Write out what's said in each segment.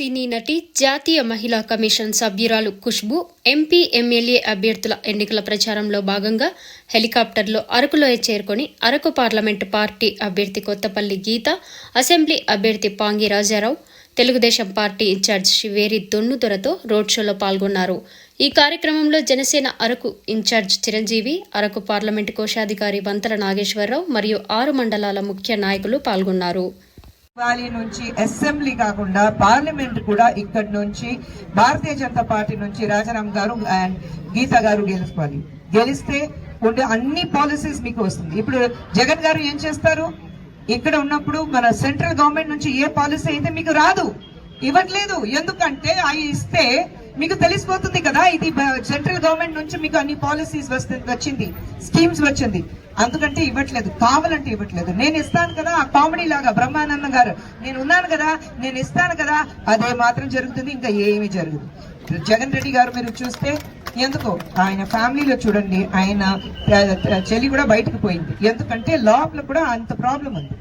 సినీ నటి జాతీయ మహిళా కమిషన్ సభ్యురాలు ఖుష్బు ఎంపీ ఎమ్మెల్యే అభ్యర్థుల ఎన్నికల ప్రచారంలో భాగంగా హెలికాప్టర్లో అరకులోయ చేరుకొని అరకు పార్లమెంటు పార్టీ అభ్యర్థి కొత్తపల్లి గీత అసెంబ్లీ అభ్యర్థి పాంగి రాజారావు తెలుగుదేశం పార్టీ ఇన్ఛార్జ్ శివేరి దొన్నుదొరతో రోడ్ షోలో పాల్గొన్నారు. ఈ కార్యక్రమంలో జనసేన అరకు ఇన్ఛార్జ్ చిరంజీవి అరకు పార్లమెంటు కోశాధికారి వంతల నాగేశ్వరరావు మరియు ఆరు మండలాల ముఖ్య నాయకులు పాల్గొన్నారు. వ్యాలీ నుంచి అసెంబ్లీ కాకుండా పార్లమెంట్ కూడా ఇక్కడి నుంచి భారతీయ జనతా పార్టీ నుంచి రాజారాం గారు అండ్ గీత గారు గెలుచుకోవాలి. గెలిస్తే ఉండే అన్ని పాలసీస్ మీకు వస్తుంది. ఇప్పుడు జగన్ గారు ఏం చేస్తారు? ఇక్కడ ఉన్నప్పుడు మన సెంట్రల్ గవర్నమెంట్ నుంచి ఏ పాలసీ అయితే మీకు రాదు. ఇవ్వట్లేదు. ఎందుకంటే అవి ఇస్తే మీకు తెలిసిపోతుంది కదా ఇది సెంట్రల్ గవర్నమెంట్ నుంచి మీకు అన్ని పాలసీస్ వస్తుంది వచ్చింది స్కీమ్స్ వచ్చింది. అందుకంటే ఇవ్వట్లేదు కావాలంటే ఇవ్వట్లేదు. నేను ఇస్తాను కదా ఆ కామెడీ లాగా బ్రహ్మానందం గారు నేను ఉన్నాను కదా నేను ఇస్తాను కదా అదే మాత్రం జరుగుతుంది ఇంకా ఏమీ జరగదు. జగన్ రెడ్డి గారు మీరు చూస్తే ఎందుకో ఆయన ఫ్యామిలీలో చూడండి ఆయన చెల్లి కూడా బయటకు పోయింది. ఎందుకంటే లోపల కూడా అంత ప్రాబ్లం ఉంది.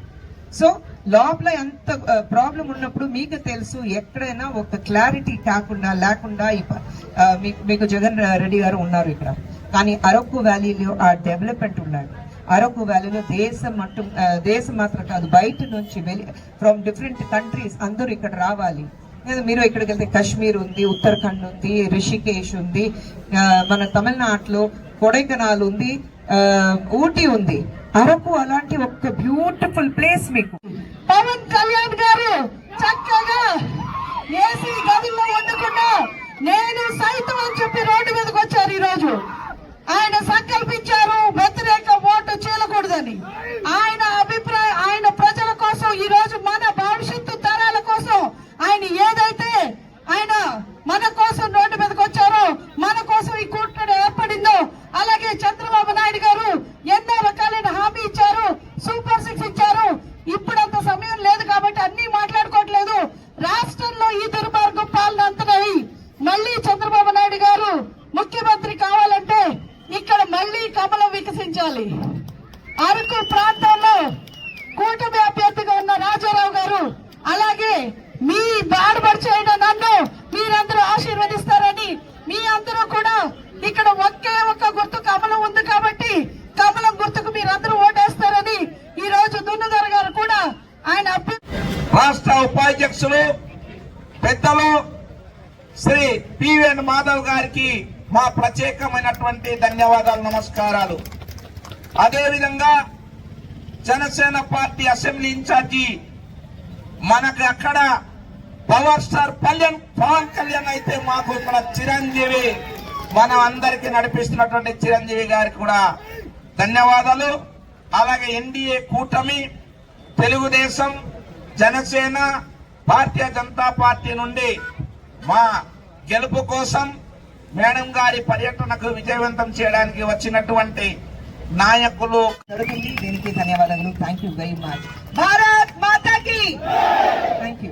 సో లోపల ఎంత ప్రాబ్లం ఉన్నప్పుడు మీకు తెలుసు ఎక్కడైనా ఒక క్లారిటీ కాకుండా లేకుండా మీకు- జగన్ రెడ్డి గారు ఉన్నారు ఇక్కడ. కానీ అరకు వ్యాలీలో ఆ డెవలప్మెంట్ ఉన్నాడు అరకు వ్యాలీలో దేశం మట్టు దేశం మాత్రం కాదు బయట నుంచి వెళ్ళి ఫ్రమ్ డిఫరెంట్ కంట్రీస్ అందరూ ఇక్కడ రావాలి. మీరు ఇక్కడికి వెళ్తే కాశ్మీర్ ఉంది ఉత్తరాఖండ్ ఉంది రిషికేష్ ఉంది మన తమిళనాడులో కొడైకెనాల్ ఉంది ఊటీ ఉంది. అరకు అలాంటి ఒక బ్యూటిఫుల్ ప్లేస్ మీకు. పవన్ కళ్యాణ్ గారు చక్కగా ఏసీ గదిలో ఉండకుండా నేను సైతం అని చెప్పి రోడ్డు మీదకి వచ్చారు ఈ రోజు ఆయన సంకల్పించారు వ్యతిరేక ఓటు చేయకూడదని ఆయన అభిప్రాయం ఆయన ప్రజల కోసం ఈ రోజు మన భవిష్యత్తు తరాల కోసం ఆయన ఏదైతే ఆయన మన కోసం రోడ్డు మీదకి వచ్చారో మన కోసం ఈ కూటమి ఏర్పడిందో అలాగే చంద్రబాబు నాయుడు గారు ఎన్నో రకాలైన హామీ ఇచ్చారు సూపర్ సిక్స్ ఇచ్చారు ఇప్పుడు అంత సమయం లేదు కాబట్టి అన్ని మాట్లాడుకోవట్లేదు రాష్ట్రంలో ఈ దుర్మార్గం పాలన అంతనవి మళ్ళీ చంద్రబాబు నాయుడు గారు ముఖ్యమంత్రి కావాలంటే ఇక్కడ మళ్ళీ ప్రకటించాలి అరకు ప్రాంతంలో కూటమి అభ్యర్థిగా ఉన్న రాజారావు గారు అలాగే మీ బాడబడిచి నన్ను మీరందరూ ఆశీర్వదిస్తారని మీ అందరూ కూడా ఇక్కడ ఒకే ఒక్క గుర్తు కమలం ఉంది కాబట్టి కమలం గుర్తుకు మీరందరూ ఓటేస్తారని ఈ రోజు దున్నుదర గారు కూడా ఆయన రాష్ట్ర ఉపాధ్యక్షులు పెద్దలు శ్రీ పివిఎన్ మాధవ్ గారికి మా ప్రత్యేకమైనటువంటి ధన్యవాదాలు నమస్కారాలు. అదేవిధంగా జనసేన పార్టీ అసెంబ్లీ ఇన్ఛార్జి మనకి అక్కడ పవర్ స్టార్ కళ్యాణ్ పవన్ కళ్యాణ్ అయితే మాకు ఇక్కడ చిరంజీవి మనం అందరికీ నడిపిస్తున్నటువంటి చిరంజీవి గారికి కూడా ధన్యవాదాలు. అలాగే ఎన్డీఏ కూటమి తెలుగుదేశం జనసేన భారతీయ జనతా పార్టీ నుండి మా గెలుపు కోసం మేడం గారి పర్యటనకు విజయవంతం చేయడానికి వచ్చినటువంటి నాయకులు దీనికి ధన్యవాదాలు thank you very much Bharat మాతాకి. Thank you